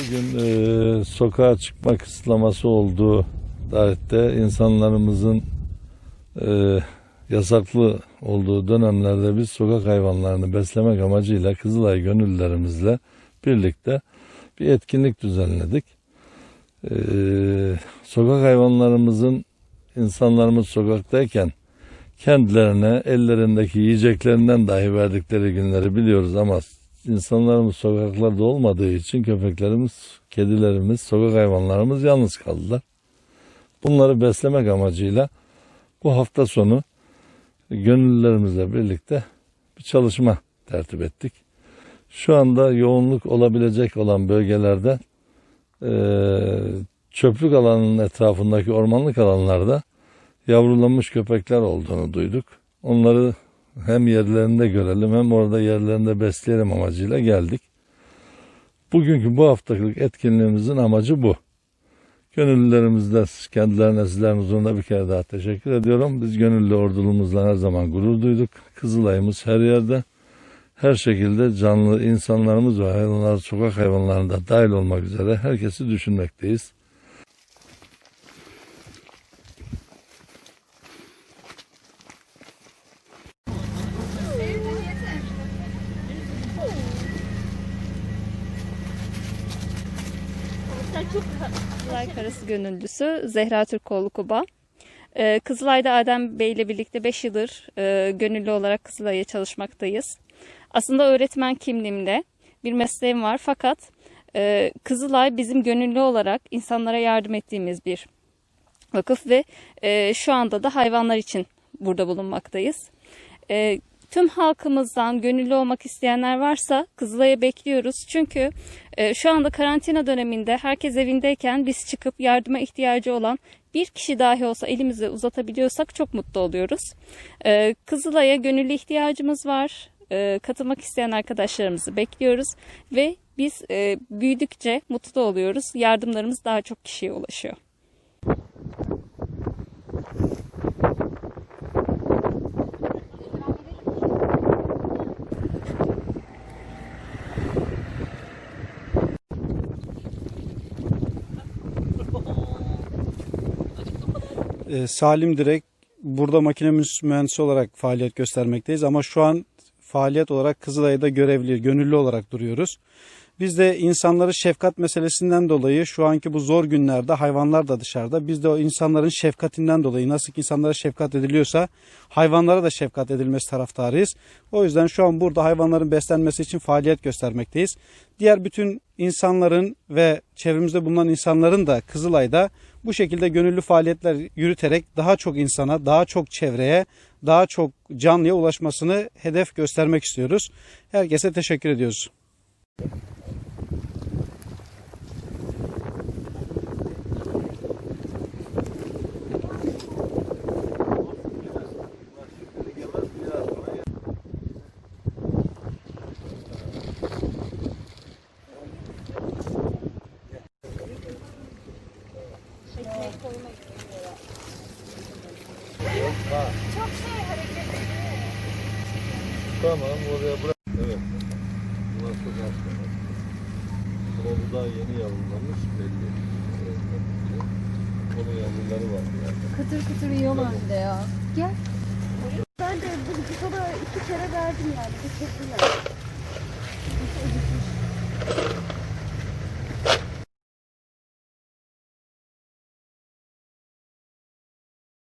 Bugün e, sokağa çıkma kısıtlaması olduğu tarihte insanlarımızın e, yasaklı olduğu dönemlerde biz sokak hayvanlarını beslemek amacıyla Kızılay gönüllülerimizle birlikte bir etkinlik düzenledik. E, sokak hayvanlarımızın insanlarımız sokaktayken kendilerine ellerindeki yiyeceklerinden dahi verdikleri günleri biliyoruz ama insanlarımız sokaklarda olmadığı için köpeklerimiz, kedilerimiz, sokak hayvanlarımız yalnız kaldılar. Bunları beslemek amacıyla bu hafta sonu gönüllülerimizle birlikte bir çalışma tertip ettik. Şu anda yoğunluk olabilecek olan bölgelerde eee, çöplük alanının etrafındaki ormanlık alanlarda yavrulanmış köpekler olduğunu duyduk. Onları hem yerlerinde görelim hem orada yerlerinde besleyelim amacıyla geldik. Bugünkü bu haftalık etkinliğimizin amacı bu. Gönüllülerimizle kendilerine sizlerin huzurunda bir kere daha teşekkür ediyorum. Biz gönüllü ordulumuzla her zaman gurur duyduk. Kızılay'ımız her yerde her şekilde canlı insanlarımız ve hayvanlar, sokak hayvanlarında dahil olmak üzere herkesi düşünmekteyiz. Kızılay Karası Gönüllüsü Zehra Türkoğlu Kuba. Ee, Kızılay'da Adem Bey ile birlikte 5 yıldır e, gönüllü olarak Kızılay'a çalışmaktayız. Aslında öğretmen kimliğimle bir mesleğim var fakat e, Kızılay bizim gönüllü olarak insanlara yardım ettiğimiz bir vakıf ve e, şu anda da hayvanlar için burada bulunmaktayız. E, tüm halkımızdan gönüllü olmak isteyenler varsa Kızılay'a bekliyoruz. Çünkü e, şu anda karantina döneminde herkes evindeyken biz çıkıp yardıma ihtiyacı olan bir kişi dahi olsa elimizi uzatabiliyorsak çok mutlu oluyoruz. E, Kızılay'a gönüllü ihtiyacımız var. E, katılmak isteyen arkadaşlarımızı bekliyoruz ve biz e, büyüdükçe mutlu oluyoruz. Yardımlarımız daha çok kişiye ulaşıyor. Salim Direk burada makine mühendis- mühendisi olarak faaliyet göstermekteyiz ama şu an faaliyet olarak Kızılay'da görevli, gönüllü olarak duruyoruz. Biz de insanları şefkat meselesinden dolayı şu anki bu zor günlerde hayvanlar da dışarıda. Biz de o insanların şefkatinden dolayı nasıl ki insanlara şefkat ediliyorsa hayvanlara da şefkat edilmesi taraftarıyız. O yüzden şu an burada hayvanların beslenmesi için faaliyet göstermekteyiz. Diğer bütün insanların ve çevremizde bulunan insanların da Kızılay'da bu şekilde gönüllü faaliyetler yürüterek daha çok insana, daha çok çevreye, daha çok canlıya ulaşmasını hedef göstermek istiyoruz. Herkese teşekkür ediyoruz. Tamam oraya bırak. Evet. Bunlar hayvanı. Ama bu daha yeni yavrulamış belli. Onun yavruları var yani. Kıtır kıtır yiyorlar bir de ya. Gel. Ben de bu sana iki kere verdim yani. Teşekkürler.